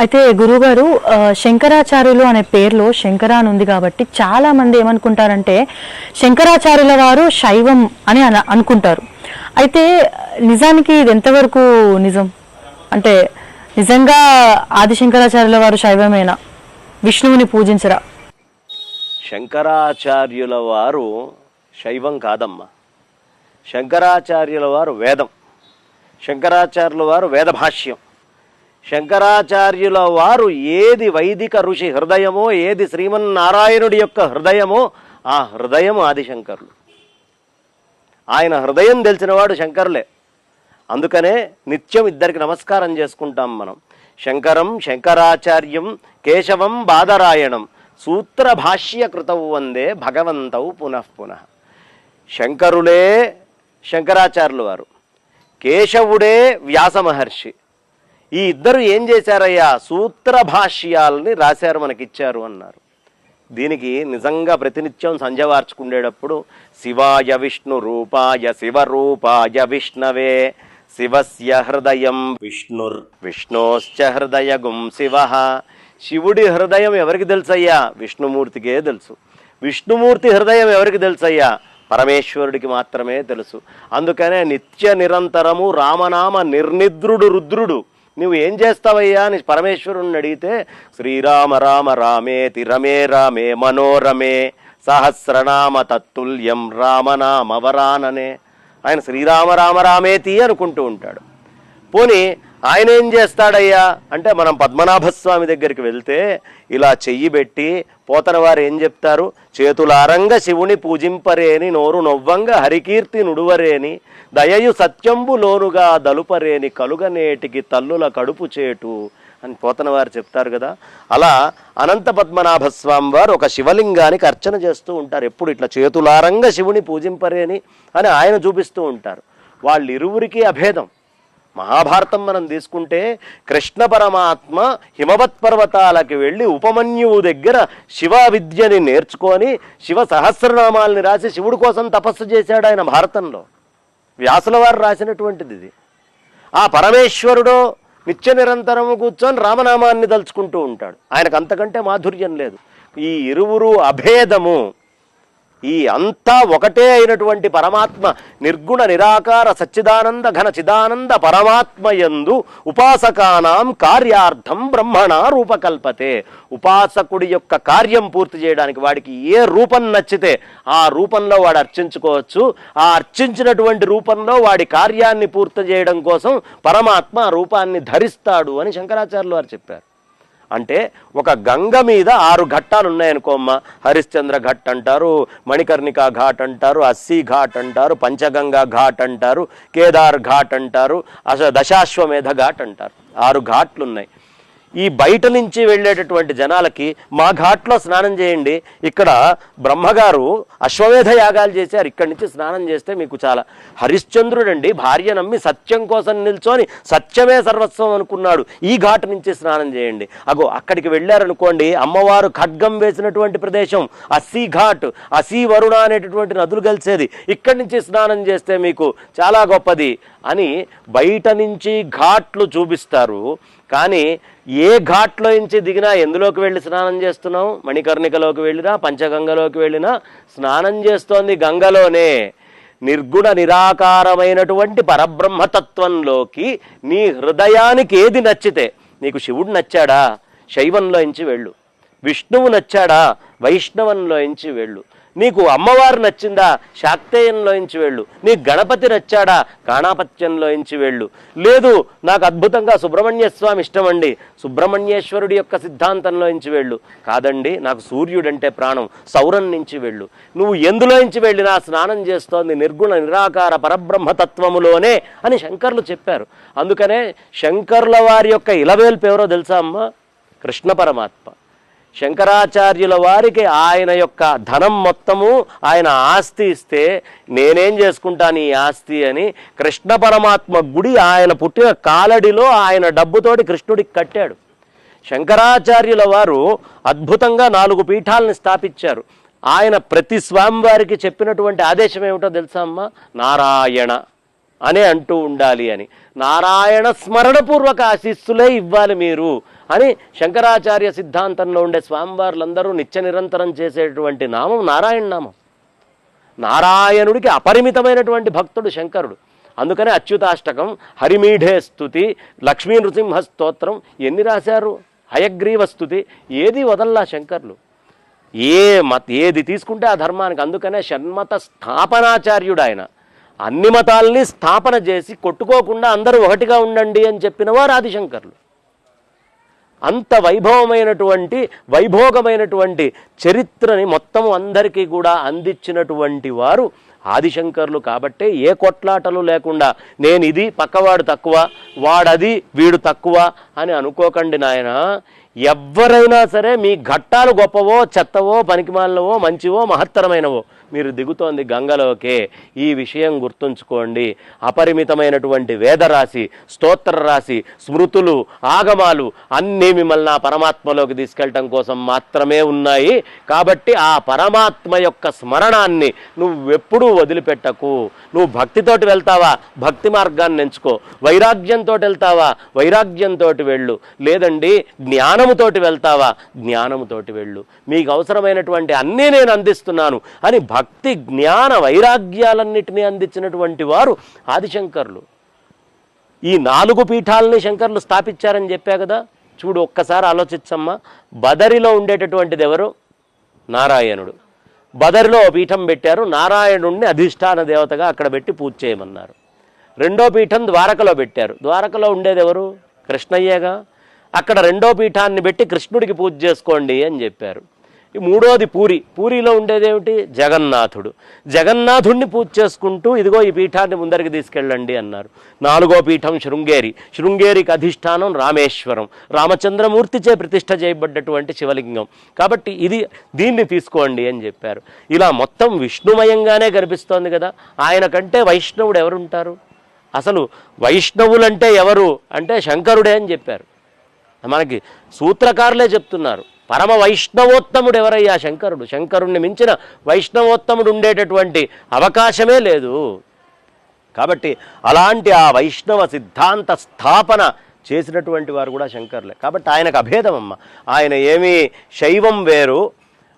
అయితే గురుగారు శంకరాచార్యులు అనే పేరులో శంకర అని ఉంది కాబట్టి చాలా మంది ఏమనుకుంటారంటే శంకరాచార్యుల వారు శైవం అని అన- అనుకుంటారు. అయితే నిజానికి ఇది ఎంతవరకు నిజం? అంటే నిజంగా ఆది శంకరాచార్యుల వారు శైవమేనా? విష్ణువుని పూజించరా? శంకరాచార్యుల వారు శైవం కాదమ్మా. శంకరాచార్యుల వారు వేదం. శంకరాచార్యుల వారు వేద భాష్యం శంకరాచార్యుల వారు ఏది వైదిక ఋషి హృదయమో ఏది శ్రీమన్నారాయణుడి యొక్క హృదయమో ఆ హృదయం ఆదిశంకరులు ఆయన హృదయం తెలిసినవాడు శంకరులే. అందుకనే నిత్యం ఇద్దరికి నమస్కారం చేసుకుంటాం మనం. శంకరం శంకరాచార్యం కేశవం బాదరాయణం సూత్ర భాష్య కృతవు వందే భగవంతవు పునః పునః. శంకరులే శంకరాచార్యులు వారు. కేశవుడే వ్యాస మహర్షి. ఈ ఇద్దరు ఏం చేశారయ్యా? సూత్ర భాష్యాలని రాశారు మనకిచ్చారు అన్నారు. దీనికి నిజంగా ప్రతినిత్యం సంజవార్చుకుండేటప్పుడు శివాయ విష్ణు రూపాయ శివరూపాయ విష్ణవే శివస్య హృదయం విష్ణుర్ విష్ణోశ్చ హృదయగుం శివ. శివుడి హృదయం ఎవరికి తెలుసయ్యా? విష్ణుమూర్తికే తెలుసు. విష్ణుమూర్తి హృదయం ఎవరికి తెలుసయ్యా? పరమేశ్వరుడికి మాత్రమే తెలుసు. అందుకనే నిత్య నిరంతరము రామనామ నిర్నిద్రుడు రుద్రుడు. నువ్వు ఏం చేస్తావయ్యా అని పరమేశ్వరుణ్ణి అడిగితే శ్రీరామ రామ రామేతి రమే రామే మనోరమే సహస్రనామ తత్తుల్యం రామనామ వరాననే. ఆయన శ్రీరామ రామ రామేతి అనుకుంటూ ఉంటాడు. పోని ఆయన ఏం చేస్తాడయ్యా? అంటే మనం పద్మనాభస్వామి దగ్గరికి వెళ్తే ఇలా చెయ్యి పెట్టి పోతన వారు ఏం చెప్తారు? చేతులారంగ శివుని పూజింపరేని నోరు నొవ్వంగ హరికీర్తి నుడువరేని దయయు సత్యంబు లోనుగా దలుపరేని కలుగనేటికి తల్లుల కడుపు చేటు అని పోతన వారు చెప్తారు కదా. అలా అనంత పద్మనాభ స్వామి వారు ఒక శివలింగానికి అర్చన చేస్తూ ఉంటారు. ఎప్పుడు ఇట్లా చేతులారంగా శివుని పూజింపరేని అని ఆయన చూపిస్తూ ఉంటారు. వాళ్ళిరువురికి అభేదం. మహాభారతం మనం తీసుకుంటే కృష్ణ పరమాత్మ హిమవత్ పర్వతాలకి వెళ్ళి ఉపమన్యువు దగ్గర శివ విద్యని నేర్చుకొని శివ సహస్రనామాల్ని రాసి శివుడి కోసం తపస్సు చేశాడు ఆయన భారతంలో. వ్యాసుల వారు రాసినటువంటిది ఇది. ఆ పరమేశ్వరుడు నిత్య నిరంతరము కూర్చొని రామనామాన్ని దలుచుకుంటూ ఉంటాడు. ఆయనకు అంతకంటే మాధుర్యం లేదు. ఈ ఇరువురు అభేదము ఈ అంతా ఒకటే అయినటువంటి పరమాత్మ నిర్గుణ నిరాకార సచ్చిదానంద ఘన చిదానంద పరమాత్మయందు ఉపాసకానాం కార్యార్థం బ్రహ్మణ రూపకల్పతే. ఉపాసకుడి యొక్క కార్యం పూర్తి చేయడానికి వాడికి ఏ రూపం నచ్చితే ఆ రూపంలో వాడు అర్చించుకోవచ్చు. ఆ అర్చించినటువంటి రూపంలో వాడి కార్యాన్ని పూర్తి చేయడం కోసం పరమాత్మ ఆ రూపాన్ని ధరిస్తాడు అని శంకరాచార్యులు వారు చెప్పారు. అంటే ఒక గంగ మీద ఆరు ఘట్టాలు ఉన్నాయనుకోమ్మ హరిశ్చంద్ర ఘట్ అంటారు మణికర్ణికా ఘాట్ అంటారు అస్సీ ఘాట్ అంటారు పంచగంగా ఘాట్ అంటారు కేదార్ ఘాట్ అంటారు అసలు దశాశ్వమేధ ఘాట్ అంటారు. ఆరు ఘాట్లు ఉన్నాయి ఈ బయట నుంచి వెళ్ళేటటువంటి జనాలకి మా ఘాట్లో స్నానం చేయండి. ఇక్కడ బ్రహ్మగారు అశ్వమేధ యాగాలు చేశారు. ఇక్కడి నుంచి స్నానం చేస్తే మీకు చాలా. హరిశ్చంద్రుడండి భార్య నమ్మి సత్యం కోసం నిల్చొని సత్యమే సర్వస్వం అనుకున్నాడు. ఈ ఘాట్ నుంచి స్నానం చేయండి. అగో అక్కడికి వెళ్ళారనుకోండి అమ్మవారు ఖడ్గం వేసినటువంటి ప్రదేశం అసీ ఘాట్ అసీ వరుణ అనేటటువంటి నదులు కలిసేది. ఇక్కడి నుంచి స్నానం చేస్తే మీకు చాలా గొప్పది అని బయట నుంచి ఘాట్లు చూపిస్తారు. కానీ ఏ ఘాట్లో నుంచి దిగినా ఎందులోకి వెళ్ళి స్నానం చేస్తున్నాం మణికర్ణికలోకి వెళ్ళినా పంచగంగలోకి వెళ్ళినా స్నానం చేస్తోంది గంగలోనే. నిర్గుణ నిరాకారమైనటువంటి పరబ్రహ్మతత్వంలోకి నీ హృదయానికి ఏది నచ్చితే నీకు శివుడు నచ్చాడా? శైవంలోంచి వెళ్ళు. విష్ణువు నచ్చాడా? వైష్ణవంలోంచి వెళ్ళు. నీకు అమ్మవారు నచ్చిందా? శాక్తేయంలోంచి వెళ్ళు. నీకు గణపతి నచ్చాడా? కాణాపత్యంలోంచి వెళ్ళు. లేదు నాకు అద్భుతంగా సుబ్రహ్మణ్య స్వామి ఇష్టమండి. సుబ్రహ్మణ్యేశ్వరుడి యొక్క సిద్ధాంతంలోంచి వెళ్ళు. కాదండి నాకు సూర్యుడంటే ప్రాణం. సౌరం నుంచి వెళ్ళు. నువ్వు ఎందులో వెళ్ళి వెళ్ళినా స్నానం చేస్తోంది నిర్గుణ నిరాకార పరబ్రహ్మతత్వములోనే అని శంకర్లు చెప్పారు. అందుకనే శంకర్ల వారి యొక్క ఇలవేల్పు ఎవరో తెలుసా అమ్మ? కృష్ణ పరమాత్మ. శంకరాచార్యుల వారికి ఆయన యొక్క ధనం మొత్తము ఆయన ఆస్తి ఇస్తే నేనేం చేసుకుంటాను ఈ ఆస్తి అని కృష్ణ పరమాత్మ గుడి ఆయన పుట్టిన కాలడిలో ఆయన డబ్బుతోటి కృష్ణుడికి కట్టాడు. శంకరాచార్యుల వారు అద్భుతంగా నాలుగు పీఠాలను స్థాపించారు. ఆయన ప్రతి స్వామివారికి చెప్పినటువంటి ఆదేశం ఏమిటో తెలుసా అమ్మా? నారాయణ. అనే అంటూ ఉండాలి అని. నారాయణ స్మరణపూర్వక ఆశీస్సులే ఇవ్వాలి మీరు అని శంకరాచార్య సిద్ధాంతంలో ఉండే స్వామివార్లందరూ నిత్య నిరంతరం చేసేటువంటి నామం నారాయణ నామం. నారాయణుడికి అపరిమితమైనటువంటి భక్తుడు శంకరుడు. అందుకనే అచ్యుతాష్టకం హరిమీఢే స్థుతి లక్ష్మీ నృసింహ స్తోత్రం ఎన్ని రాశారు? హయగ్రీవ స్థుతి ఏది వదల్లా శంకర్లు? ఏ మత ఏది తీసుకుంటే ఆ ధర్మానికి. అందుకనే షణ్మత స్థాపనాచార్యుడు ఆయన. అన్ని మతాల్ని స్థాపన చేసి కొట్టుకోకుండా అందరూ ఒకటిగా ఉండండి అని చెప్పిన వారు ఆదిశంకర్లు. అంత వైభవమైనటువంటి వైభోగమైనటువంటి చరిత్రని మొత్తం అందరికీ కూడా అందించినటువంటి వారు ఆదిశంకర్లు కాబట్టే ఏ కొట్లాటలు లేకుండా నేను ఇది పక్కవాడు తక్కువ వాడది వీడు తక్కువ అని అనుకోకండి నాయన. ఎవరైనా సరే మీ ఘట్టాలు గొప్పవో చెత్తవో పనికిమాలినవో మంచివో మహత్తరమైనవో మీరు దిగుతోంది గంగలోకే. ఈ విషయం గుర్తుంచుకోండి. అపరిమితమైనటువంటి వేదరాశి స్తోత్ర రాశి స్మృతులు ఆగమాలు అన్నీ మిమ్మల్ని ఆ పరమాత్మలోకి తీసుకెళ్ళటం కోసం మాత్రమే ఉన్నాయి. కాబట్టి ఆ పరమాత్మ యొక్క స్మరణాన్ని నువ్వెప్పుడూ వదిలిపెట్టకు. నువ్వు భక్తితోటి వెళ్తావా? భక్తి మార్గాన్ని ఎంచుకో. వైరాగ్యంతో వెళ్తావా? వైరాగ్యంతో వెళ్ళు. లేదండి జ్ఞానముతోటి వెళ్తావా? జ్ఞానముతోటి వెళ్ళు. మీకు అవసరమైనటువంటి అన్నీ నేను అందిస్తున్నాను అని భక్తి జ్ఞాన వైరాగ్యాలన్నిటినీ అందించినటువంటి వారు ఆదిశంకర్లు. ఈ నాలుగు పీఠాలని శంకర్లు స్థాపించారని చెప్పా కదా? చూడు ఒక్కసారి ఆలోచించమ్మా బదరిలో ఉండేటటువంటిది ఎవరు? నారాయణుడు. బదరిలో పీఠం పెట్టారు. నారాయణుడిని అధిష్టాన దేవతగా అక్కడ పెట్టి పూజ చేయమన్నారు. రెండో పీఠం ద్వారకలో పెట్టారు. ద్వారకలో ఉండేది ఎవరు? కృష్ణయ్యగా. అక్కడ రెండో పీఠాన్ని పెట్టి కృష్ణుడికి పూజ చేసుకోండి అని చెప్పారు. మూడోది పూరి. పూరిలో ఉండేదేమిటి జగన్నాథుడు. జగన్నాథుడిని పూజ చేసుకుంటూ ఇదిగో ఈ పీఠాన్ని ముందరికి తీసుకెళ్ళండి అన్నారు. నాలుగో పీఠం శృంగేరి. శృంగేరికి అధిష్టానం రామేశ్వరం. రామచంద్రమూర్తిచే ప్రతిష్ట చేయబడ్డటువంటి శివలింగం. కాబట్టి ఇది దీన్ని తీసుకోండి అని చెప్పారు. ఇలా మొత్తం విష్ణుమయంగానే కనిపిస్తోంది కదా. ఆయన కంటే వైష్ణవుడు ఎవరుంటారు? అసలు వైష్ణవులంటే ఎవరు? అంటే శంకరుడే అని చెప్పారు. మనకి సూత్రకారులే చెప్తున్నారు. పరమ వైష్ణవోత్తముడు ఎవరయ్యా శంకరుడు? శంకరుణ్ణి మించిన వైష్ణవోత్తముడు ఉండేటటువంటి అవకాశమే లేదు. కాబట్టి అలాంటి ఆ వైష్ణవ సిద్ధాంత స్థాపన చేసినటువంటి వారు కూడా శంకర్లే. కాబట్టి ఆయనకు అభేదం అమ్మ ఆయన ఏమీ శైవం వేరు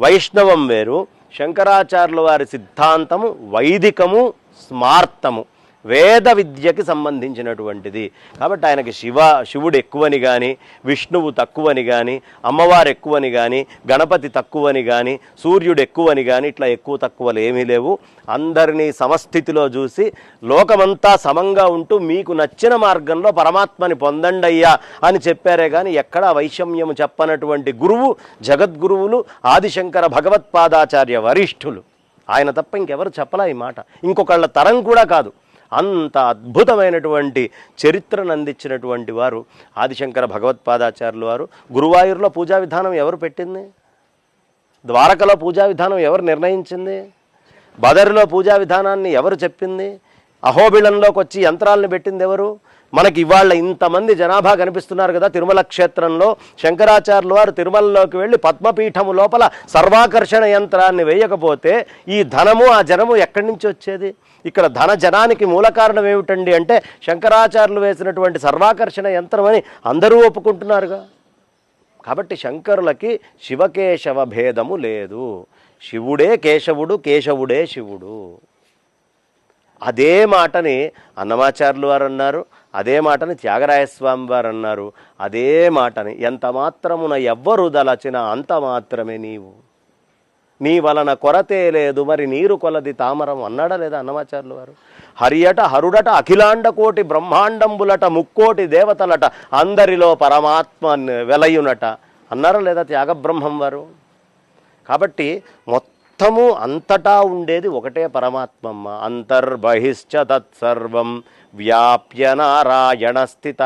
వైష్ణవం వేరు. శంకరాచార్యుల వారి సిద్ధాంతము వైదికము స్మార్తము. వేద విద్యకి సంబంధించినటువంటిది. కాబట్టి ఆయనకి శివ శివుడు ఎక్కువని కానీ విష్ణువు తక్కువని కానీ అమ్మవారు ఎక్కువని కానీ గణపతి తక్కువని కానీ సూర్యుడు ఎక్కువని కానీ ఇట్లా ఎక్కువ తక్కువలు ఏమీ లేవు. అందరినీ సమస్థితిలో చూసి లోకమంతా సమంగా ఉంటూ మీకు నచ్చిన మార్గంలో పరమాత్మని పొందండి అయ్యా అని చెప్పారే కానీ ఎక్కడా వైషమ్యము చెప్పనటువంటి గురువు జగద్గురువులు ఆదిశంకర భగవత్పాదాచార్య వరిష్ఠులు. ఆయన తప్ప ఇంకెవరు చెప్పలా ఈ మాట. ఇంకొకళ్ళ తరం కూడా కాదు. అంత అద్భుతమైనటువంటి చరిత్రను అందించినటువంటి వారు ఆదిశంకర భగవత్పాదాచార్యులు వారు. గురువాయూరులో పూజా విధానం ఎవరు పెట్టింది? ద్వారకలో పూజా విధానం ఎవరు నిర్ణయించింది? బదరిలో పూజా విధానాన్ని ఎవరు చెప్పింది? అహోబిళంలోకి వచ్చి యంత్రాలను పెట్టింది ఎవరు? మనకి ఇవాళ ఇంతమంది జనాభా కనిపిస్తున్నారు కదా తిరుమల క్షేత్రంలో. శంకరాచార్యుల వారు తిరుమలలోకి వెళ్ళి పద్మపీఠము లోపల సర్వాకర్షణ యంత్రాన్ని వేయకపోతే ఈ ధనము ఆ జనము ఎక్కడి నుంచి వచ్చేది? ఇక్కడ ధన జనానికి మూల కారణం ఏమిటండి అంటే శంకరాచార్యులు వేసినటువంటి సర్వాకర్షణ యంత్రం అని అందరూ ఒప్పుకుంటున్నారుగా. కాబట్టి శంకరులకి శివకేశవ భేదము లేదు. శివుడే కేశవుడు కేశవుడే శివుడు. అదే మాటని అన్నమాచార్యులు వారు అన్నారు. అదే మాటని త్యాగరాయస్వామి వారు అన్నారు అదే మాటని ఎంత మాత్రమున ఎవ్వరు దలచిన అంత మాత్రమే నీవు. నీ వలన కొరతే లేదు మరి నీరు కొలది తామరం అన్నాడా లేదా అన్నమాచార్యులు వారు? హరియట హరుడట అఖిలాండ కోటి బ్రహ్మాండంబులట ముక్కోటి దేవతలట అందరిలో పరమాత్మ వెలయునట. అన్నారా లేదా త్యాగబ్రహ్మం వారు? కాబట్టి మొత్తం మొత్తము అంతటా ఉండేది ఒకటే పరమాత్మమ్మ. అంతర్బహిశ్చ తత్సర్వం. వ్యాప్య నారాయణ స్థిత.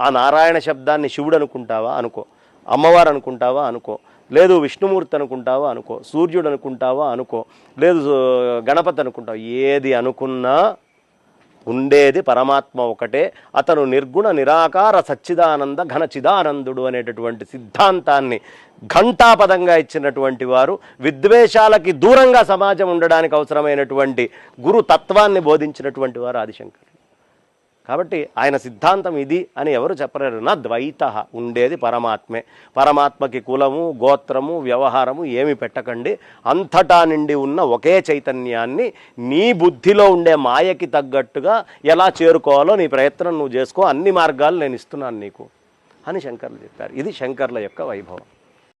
ఆ నారాయణ శబ్దాన్ని శివుడు అనుకుంటావా? అనుకో. అమ్మవారు అనుకుంటావా? అనుకో. లేదు విష్ణుమూర్తి అనుకుంటావా? అనుకో. సూర్యుడు అనుకుంటావా? అనుకో. లేదు గణపతి అనుకుంటావా? ఏది అనుకున్నా ఉండేది పరమాత్మ ఒకటే. అతను నిర్గుణ నిరాకార సచ్చిదానంద ఘన చిదానందుడు అనేటటువంటి సిద్ధాంతాన్ని ఘంటాపదంగా ఇచ్చినటువంటి వారు. విద్వేషాలకి దూరంగా సమాజం ఉండడానికి అవసరమైనటువంటి గురు తత్వాన్ని బోధించినటువంటి వారు ఆదిశంకర్ కాబట్టి ఆయన సిద్ధాంతం ఇది అని ఎవరు చెప్పలేరు. నా ద్వైత ఉండేది పరమాత్మే. పరమాత్మకి కులము గోత్రము వ్యవహారము ఏమి పెట్టకండి. అంతటా నిండి ఉన్న ఒకే చైతన్యాన్ని నీ బుద్ధిలో ఉండే మాయకి తగ్గట్టుగా ఎలా చేరుకోవాలో నీ ప్రయత్నం నువ్వు చేసుకో. అన్ని మార్గాలు నేను ఇస్తున్నాను నీకు అని శంకర్లు చెప్పారు. ఇది శంకర్ల యొక్క వైభవం.